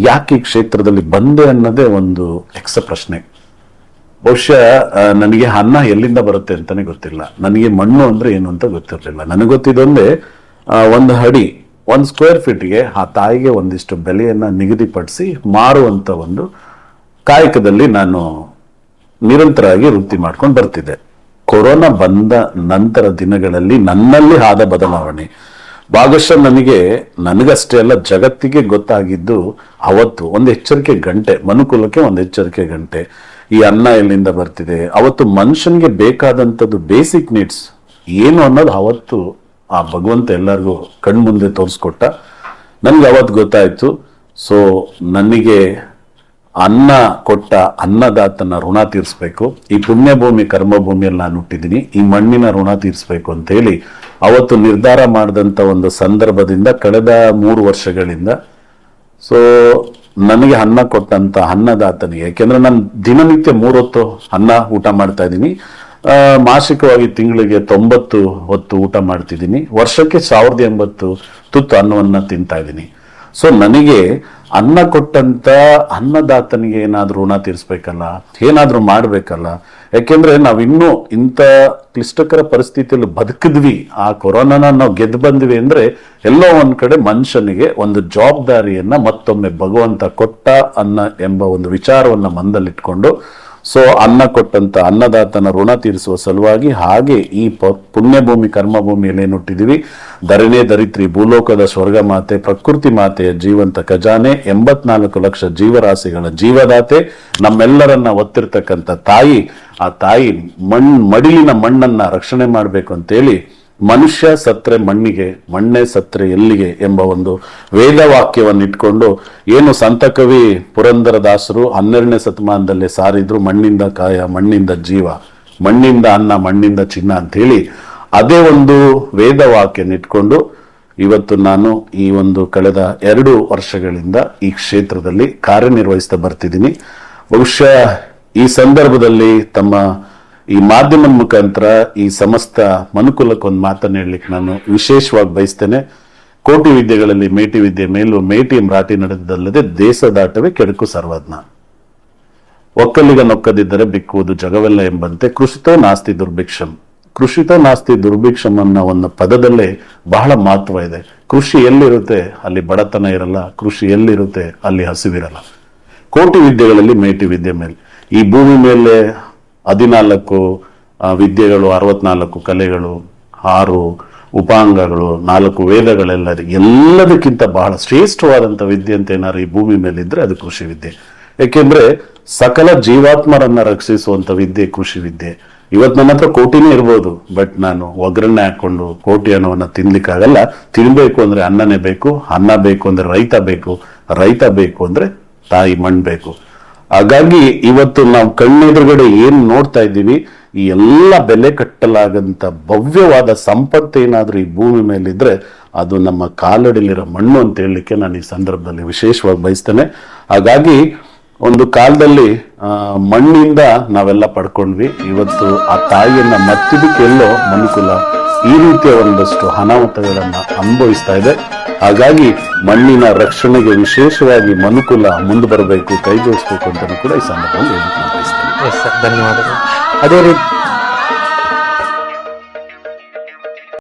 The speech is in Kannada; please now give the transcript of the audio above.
ಯಾಕೆ ಈ ಕ್ಷೇತ್ರದಲ್ಲಿ ಬಂದೆ ಅನ್ನೋದೇ ಒಂದು ಎಕ್ಸ ಪ್ರಶ್ನೆ. ಬಹುಶಃ ನನಗೆ ಅನ್ನ ಎಲ್ಲಿಂದ ಬರುತ್ತೆ ಅಂತಾನೆ ಗೊತ್ತಿಲ್ಲ. ನನಗೆ ಮಣ್ಣು ಅಂದ್ರೆ ಏನು ಅಂತ ಗೊತ್ತಿರಲಿಲ್ಲ. ನನಗೆ ಗೊತ್ತಿದ್ದೊಂದೇ ಆ, ಒಂದು ಹಡಿ ಒಂದು ಸ್ಕ್ವೇರ್ ಫೀಟ್ಗೆ ಆ ತಾಯಿಗೆ ಒಂದಿಷ್ಟು ಬೆಲೆಯನ್ನು ನಿಗದಿಪಡಿಸಿ ಮಾರುವಂತ ಒಂದು ಕಾಯಕದಲ್ಲಿ ನಾನು ನಿರಂತರವಾಗಿ ವೃತ್ತಿ ಮಾಡ್ಕೊಂಡು ಬರ್ತಿದ್ದೆ. ಕೊರೋನಾ ಬಂದ ನಂತರ ದಿನಗಳಲ್ಲಿ ನನ್ನಲ್ಲಿ ಆದ ಬದಲಾವಣೆ. ಭಾಗಶಃ ನನಗೆ ನನಗಷ್ಟೇ ಅಲ್ಲ, ಜಗತ್ತಿಗೆ ಗೊತ್ತಾಗಿದ್ದು ಅವತ್ತು ಒಂದು ಎಚ್ಚರಿಕೆ ಗಂಟೆ, ಮನುಕುಲಕ್ಕೆ ಒಂದು ಎಚ್ಚರಿಕೆ ಗಂಟೆ. ಈ ಅನ್ನ ಎಲ್ಲಿಂದ ಬರ್ತಿದೆ? ಅವತ್ತು ಮನುಷ್ಯನಿಗೆ ಬೇಕಾದಂಥದ್ದು ಬೇಸಿಕ್ ನೀಡ್ಸ್ ಏನು ಅನ್ನೋದು ಅವತ್ತು ಆ ಭಗವಂತ ಎಲ್ಲರಿಗೂ ಕಣ್ಮುಂದೆ ತೋರಿಸ್ಕೊಟ್ಟ. ನನಗೆ ಅವತ್ತು ಗೊತ್ತಾಯ್ತು. ಸೊ ನನಗೆ ಅನ್ನ ಕೊಟ್ಟ ಅನ್ನದಾತನ ಋಣ ತೀರಿಸ್ಬೇಕು. ಈ ಪುಣ್ಯಭೂಮಿ, ಕರ್ಮಭೂಮಿಯಲ್ಲಿ ನಾನು ಹುಟ್ಟಿದ್ದೀನಿ. ಈ ಮಣ್ಣಿನ ಋಣ ತೀರಿಸ್ಬೇಕು ಅಂತ ಹೇಳಿ ಅವತ್ತು ನಿರ್ಧಾರ ಮಾಡಿದಂತ ಒಂದು ಸಂದರ್ಭದಿಂದ ಕಳೆದ ಮೂರು ವರ್ಷಗಳಿಂದ. ಸೊ ನನಗೆ ಅನ್ನ ಕೊಟ್ಟಂತ ಅನ್ನದಾತನಿಗೆ, ಯಾಕೆಂದ್ರೆ ನಾನು ದಿನನಿತ್ಯ ಮೂರೊತ್ತು ಅನ್ನ ಊಟ ಮಾಡ್ತಾ ಇದ್ದೀನಿ. ಮಾಸಿಕವಾಗಿ ತಿಂಗಳಿಗೆ ತೊಂಬತ್ತು ಹೊತ್ತು ಊಟ ಮಾಡ್ತಿದ್ದೀನಿ. ವರ್ಷಕ್ಕೆ ಸಾವಿರದ ಎಂಬತ್ತು ತುತ್ತು ಅನ್ನವನ್ನು ತಿಂತಾ ಇದ್ದೀನಿ. ಸೊ ನನಗೆ ಅನ್ನ ಕೊಟ್ಟಂತ ಅನ್ನದಾತನಿಗೆ ಏನಾದರೂ ಋಣ ತೀರಿಸ್ಬೇಕಲ್ಲ, ಏನಾದ್ರೂ ಮಾಡ್ಬೇಕಲ್ಲ, ಯಾಕೆಂದ್ರೆ ನಾವಿನ್ನೂ ಇಂಥ ಕ್ಲಿಷ್ಟಕರ ಪರಿಸ್ಥಿತಿಯಲ್ಲಿ ಬದುಕಿದ್ವಿ, ಆ ಕೊರೋನಾನ ನಾವು ಗೆದ್ದು ಬಂದ್ವಿ ಅಂದ್ರೆ ಎಲ್ಲೋ ಒಂದ್ ಕಡೆ ಮನುಷ್ಯನಿಗೆ ಒಂದು ಜವಾಬ್ದಾರಿಯನ್ನ ಮತ್ತೊಮ್ಮೆ ಭಗವಂತ ಕೊಟ್ಟ ಅನ್ನ ಎಂಬ ಒಂದು ವಿಚಾರವನ್ನ ಮಂದಲ್ಲಿಟ್ಕೊಂಡು ಸೊ ಅನ್ನ ಕೊಟ್ಟಂತ ಅನ್ನದಾತನ ಋಣ ತೀರಿಸುವ ಸಲುವಾಗಿ ಹಾಗೆ ಈ ಪುಣ್ಯಭೂಮಿ ಕರ್ಮಭೂಮಿಯಲ್ಲಿ ಏನು ಹುಟ್ಟಿದೀವಿ ಧರಣೆ ಧರಿತ್ರಿ, ಭೂಲೋಕದ ಸ್ವರ್ಗ ಮಾತೆ, ಪ್ರಕೃತಿ ಮಾತೆಯ ಜೀವಂತ ಖಜಾನೆ, ಎಂಬತ್ನಾಲ್ಕು ಲಕ್ಷ ಜೀವರಾಶಿಗಳ ಜೀವದಾತೆ, ನಮ್ಮೆಲ್ಲರನ್ನ ಒತ್ತಿರ್ತಕ್ಕಂಥ ತಾಯಿ. ಆ ತಾಯಿ ಮಣ್, ಮಡಿಲಿನ ಮಣ್ಣನ್ನ ರಕ್ಷಣೆ ಮಾಡಬೇಕು ಅಂತೇಳಿ ಮನುಷ್ಯ ಸತ್ರೆ ಮಣ್ಣಿಗೆ, ಮಣ್ಣೆ ಸತ್ರೆ ಎಲ್ಲಿಗೆ ಎಂಬ ಒಂದು ವೇದವಾಕ್ಯವನ್ನು ಇಟ್ಕೊಂಡು ಏನು ಸಂತಕವಿ ಪುರಂದರದಾಸರು ಹನ್ನೆರಡನೇ ಶತಮಾನದಲ್ಲಿ ಸಾರಿದ್ರು, ಮಣ್ಣಿಂದ ಕಾಯ, ಮಣ್ಣಿಂದ ಜೀವ, ಮಣ್ಣಿಂದ ಅನ್ನ, ಮಣ್ಣಿಂದ ಚಿನ್ನ ಅಂತ ಹೇಳಿ ಅದೇ ಒಂದು ವೇದವಾಕ್ಯನ ಇಟ್ಕೊಂಡು ಇವತ್ತು ನಾನು ಈ ಒಂದು ಕಳೆದ ಎರಡು ವರ್ಷಗಳಿಂದ ಈ ಕ್ಷೇತ್ರದಲ್ಲಿ ಕಾರ್ಯನಿರ್ವಹಿಸ್ತಾ ಬರ್ತಿದ್ದೀನಿ. ಬಹುಶಃ ಈ ಸಂದರ್ಭದಲ್ಲಿ ತಮ್ಮ ಈ ಮಾಧ್ಯಮದ ಮುಖಾಂತರ ಈ ಸಮಸ್ತ ಮನುಕುಲಕ್ಕೆ ಒಂದು ಮಾತನ್ನು ಹೇಳಲಿಕ್ಕೆ ನಾನು ವಿಶೇಷವಾಗಿ ಬಯಸ್ತೇನೆ. ಕೋಟಿ ವಿದ್ಯೆಗಳಲ್ಲಿ ಮೇಟಿ ವಿದ್ಯೆ ಮೇಲೂ ಮೇಟಿ ರಾಟಿ ನಡೆದಲ್ಲದೆ ದೇಶದಾಟವೇ ಕೆಡಕು ಸರ್ವಜ್ಞ. ಒಕ್ಕಲಿಗ ನೊಕ್ಕದಿದ್ದರೆ ಬಿಕ್ಕುವುದು ಜಗವೆಲ್ಲ ಎಂಬಂತೆ ಕೃಷಿತೋ ನಾಸ್ತಿ ದುರ್ಭಿಕ್ಷಂ. ಕೃಷಿತ ನಾಸ್ತಿ ದುರ್ಭಿಕ್ಷಂ ಅನ್ನೋ ಒಂದು ಪದದಲ್ಲೇ ಬಹಳ ಮಹತ್ವ ಇದೆ. ಕೃಷಿ ಎಲ್ಲಿರುತ್ತೆ? ಅಲ್ಲಿ ಬಡತನ ಇರಲ್ಲ. ಕೃಷಿ ಎಲ್ಲಿರುತ್ತೆ? ಅಲ್ಲಿ ಹಸಿವಿರಲ್ಲ. ಕೋಟಿ ವಿದ್ಯೆಗಳಲ್ಲಿ ಮೇಟಿ ವಿದ್ಯೆ ಮೇಲೆ. ಈ ಭೂಮಿ ಮೇಲೆ ಹದಿನಾಲ್ಕು ವಿದ್ಯೆಗಳು, ಅರವತ್ನಾಲ್ಕು ಕಲೆಗಳು, ಆರು ಉಪಾಂಗಗಳು, ನಾಲ್ಕು ವೇದಗಳೆಲ್ಲ. ಎಲ್ಲದಕ್ಕಿಂತ ಬಹಳ ಶ್ರೇಷ್ಠವಾದಂಥ ವಿದ್ಯೆ ಅಂತ ಏನಾದ್ರು ಈ ಭೂಮಿ ಮೇಲೆ ಇದ್ರೆ ಅದು ಕೃಷಿ ವಿದ್ಯೆ. ಯಾಕೆಂದ್ರೆ ಸಕಲ ಜೀವಾತ್ಮರನ್ನ ರಕ್ಷಿಸುವಂತ ವಿದ್ಯೆ ಕೃಷಿ ವಿದ್ಯೆ. ಇವತ್ತು ನನ್ನ ಹತ್ರ ಕೋಟಿನೇ ಇರ್ಬೋದು, ಬಟ್ ನಾನು ಒಗ್ಗರಣೆ ಹಾಕೊಂಡು ಕೋಟಿ ಅನ್ನೋವನ್ನ ತಿನ್ಲಿಕ್ಕಾಗಲ್ಲ. ತಿನ್ಬೇಕು ಅಂದ್ರೆ ಅನ್ನನೇ ಬೇಕು, ಅನ್ನ ಬೇಕು ಅಂದ್ರೆ ರೈತ ಬೇಕು ರೈತ ಬೇಕು ಅಂದ್ರೆ ತಾಯಿ ಮಣ್ಣು ಬೇಕು. ಹಾಗಾಗಿ ಇವತ್ತು ನಾವು ಕಣ್ಣೆದುರುಗಡೆ ಏನ್ ನೋಡ್ತಾ ಇದ್ದೀವಿ, ಈ ಎಲ್ಲ ಬೆಲೆ ಕಟ್ಟಲಾಗಂತ ಭವ್ಯವಾದ ಸಂಪತ್ತು ಏನಾದರೂ ಈ ಭೂಮಿ ಮೇಲಿದ್ರೆ ಅದು ನಮ್ಮ ಕಾಲಡಿಲಿರೋ ಮಣ್ಣು ಅಂತ ಹೇಳಲಿಕ್ಕೆ ನಾನು ಈ ಸಂದರ್ಭದಲ್ಲಿ ವಿಶೇಷವಾಗಿ ಬಯಸ್ತೇನೆ. ಹಾಗಾಗಿ ಒಂದು ಕಾಲದಲ್ಲಿ ಮಣ್ಣಿಂದ ನಾವೆಲ್ಲ ಪಡ್ಕೊಂಡ್ವಿ. ಇವತ್ತು ಆ ತಾಯಿಯನ್ನ ಮತ್ತಿದಕ್ಕೆ ಎಲ್ಲೋ ಮನುಕುಲ ಈ ರೀತಿಯ ಒಂದಷ್ಟು ಅನಾಹುತಗಳನ್ನ ಅನುಭವಿಸ್ತಾ ಇದೆ. ಹಾಗಾಗಿ ಮಣ್ಣಿನ ರಕ್ಷಣೆಗೆ ವಿಶೇಷವಾಗಿ ಮನುಕುಲ ಮುಂದೆ ಬರಬೇಕು, ಕೈ ಜೋಡಿಸ್ಬೇಕು ಅಂತ ಕೂಡ ಈ ಸಂದರ್ಭದಲ್ಲಿ ಧನ್ಯವಾದಗಳು. ಅದೇ ರೀತಿ